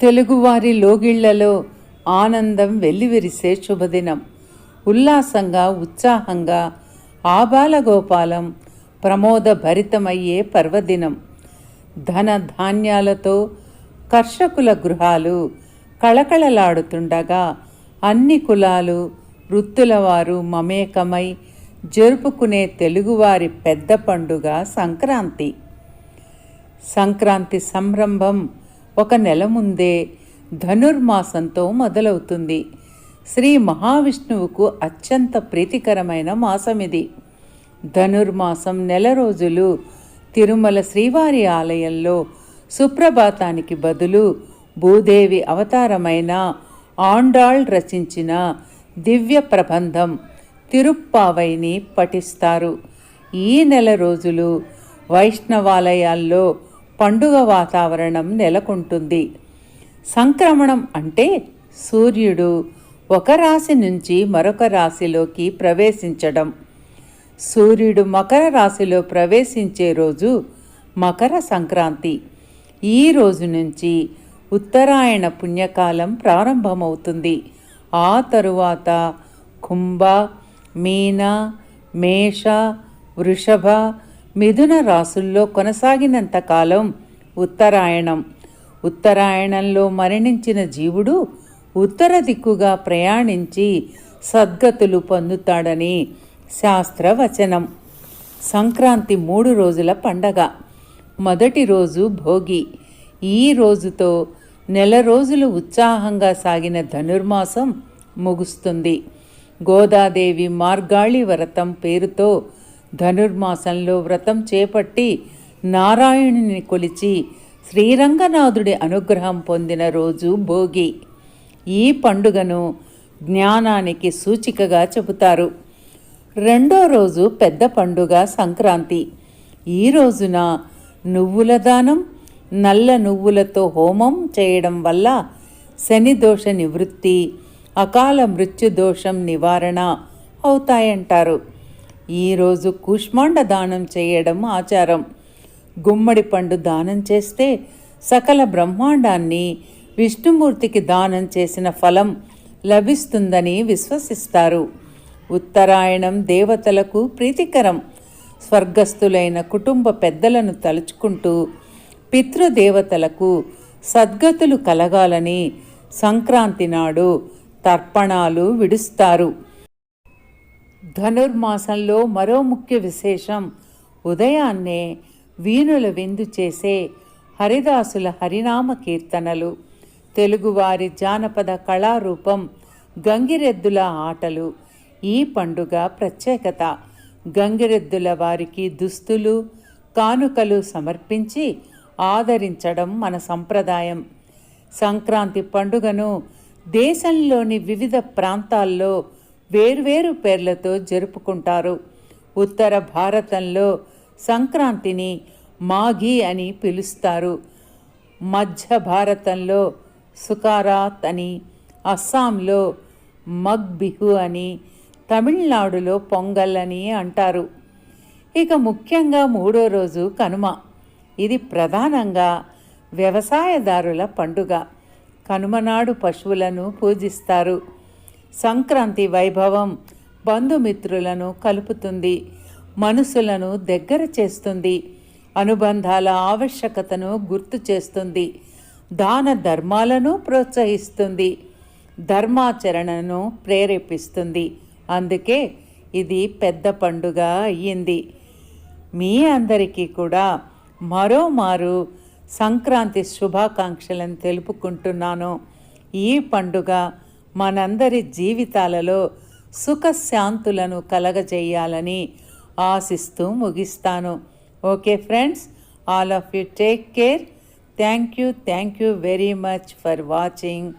తెలుగువారి లోగిళ్ళలో ఆనందం వెల్లివిరిసే శుభదినం. ఉల్లాసంగా ఉత్సాహంగా ఆబాలగోపాలం ప్రమోద భరితమయ్యే పర్వదినం. ధన ధాన్యాలతో కర్షకుల గృహాలు కళకళలాడుతుండగా అన్ని కులాలు వృత్తుల వారు మమేకమై జరుపుకునే తెలుగువారి పెద్ద పండుగ సంక్రాంతి. సంక్రాంతి సంరంభం ఒక నెల ముందే ధనుర్మాసంతో మొదలవుతుంది. శ్రీ మహావిష్ణువుకు అత్యంత ప్రీతికరమైన మాసమిది ధనుర్మాసం నెల రోజులు తిరుమల శ్రీవారి ఆలయంలో సుప్రభాతానికి బదులు భూదేవి అవతారమైన ఆండాళ్ రచించిన దివ్య ప్రబంధం తిరుప్పావైని పఠిస్తారు. ఈ నెల రోజులు వైష్ణవాలయాల్లో పండుగ వాతావరణం నెలకొంటుంది. సంక్రమణం అంటే సూర్యుడు ఒక రాశి నుంచి మరొక రాశిలోకి ప్రవేశించడం. సూర్యుడు మకర రాశిలో ప్రవేశించే రోజు మకర సంక్రాంతి. ఈ రోజు నుంచి ఉత్తరాయణ పుణ్యకాలం ప్రారంభమవుతుంది. ఆ తరువాత కుంభ మీన మేష వృషభ మిథున రాసుల్లో కొనసాగినంత కాలం ఉత్తరాయణం. ఉత్తరాయణంలో మరణించిన జీవుడు ఉత్తర దిక్కుగా ప్రయాణించి సద్గతులు పొందుతాడని శాస్త్రవచనం. సంక్రాంతి మూడు రోజుల పండగ. మొదటి రోజు భోగి. ఈ రోజుతో నెల రోజులు ఉత్సాహంగా సాగిన ధనుర్మాసం ముగుస్తుంది. గోదాదేవి మార్గాళి వ్రతం పేరుతో ధనుర్మాసంలో వ్రతం చేపట్టి నారాయణుని కొలిచి శ్రీరంగనాథుడి అనుగ్రహం పొందిన రోజు భోగి. ఈ పండుగను జ్ఞానానికి సూచికగా చెబుతారు. రెండో రోజు పెద్ద పండుగ సంక్రాంతి. ఈ రోజున నువ్వుల దానం నల్ల నువ్వులతో హోమం చేయడం వల్ల శని దోష నివృత్తి అకాల మృత్యు దోషం నివారణ అవుతాయంటారు. ఈరోజు కూష్మాండ దానం చేయడం ఆచారం. గుమ్మడి పండు దానం చేస్తే సకల బ్రహ్మాండాన్ని విష్ణుమూర్తికి దానం చేసిన ఫలం లభిస్తుందని విశ్వసిస్తారు. ఉత్తరాయణం దేవతలకు ప్రీతికరం. స్వర్గస్థులైన కుటుంబ పెద్దలను తలుచుకుంటూ పితృదేవతలకు సద్గతులు కలగాలని సంక్రాంతి నాడు తర్పణాలు విడుస్తారు. ధనుర్మాసంలో మరో ముఖ్య విశేషం ఉదయాన్నే వీణుల విందు చేసే హరిదాసుల హరినామ కీర్తనలు తెలుగువారి జానపద కళారూపం గంగిరెద్దుల ఆటలు. ఈ పండుగ ప్రత్యేకత. గంగిరెద్దుల వారికి దుస్తులు కానుకలు సమర్పించి ఆదరించడం మన సంప్రదాయం. సంక్రాంతి పండుగను దేశంలోని వివిధ ప్రాంతాల్లో వేర్వేరు పేర్లతో జరుపుకుంటారు. ఉత్తర భారతంలో సంక్రాంతిని మాఘీ అని పిలుస్తారు. మధ్య భారతంలో సుకారాత్ అని అస్సాంలో మగ్ బిహు అని తమిళనాడులో పొంగల్ అని అంటారు. ఇక ముఖ్యంగా మూడో రోజు కనుమ. ఇది ప్రధానంగా వ్యవసాయదారుల పండుగ. కనుమనాడు పశువులను పూజిస్తారు. సంక్రాంతి వైభవం బంధుమిత్రులను కలుపుతుంది మనసులను దగ్గర చేస్తుంది అనుబంధాల ఆవశ్యకతను గుర్తు చేస్తుంది దాన ధర్మాలను ప్రోత్సహిస్తుంది ధర్మాచరణను ప్రేరేపిస్తుంది. అందుకే ఇది పెద్ద పండుగ అయ్యింది. మీ అందరికీ కూడా మరోమారు సంక్రాంతి శుభాకాంక్షలను తెలుపుకుంటున్నాను. ఈ పండుగ మనందరి జీవితాలలో సుఖశాంతులను కలగజేయాలని ఆశిస్తూ ముగిస్తాను. Okay friends all of you take care. Thank you thank you very much for watching.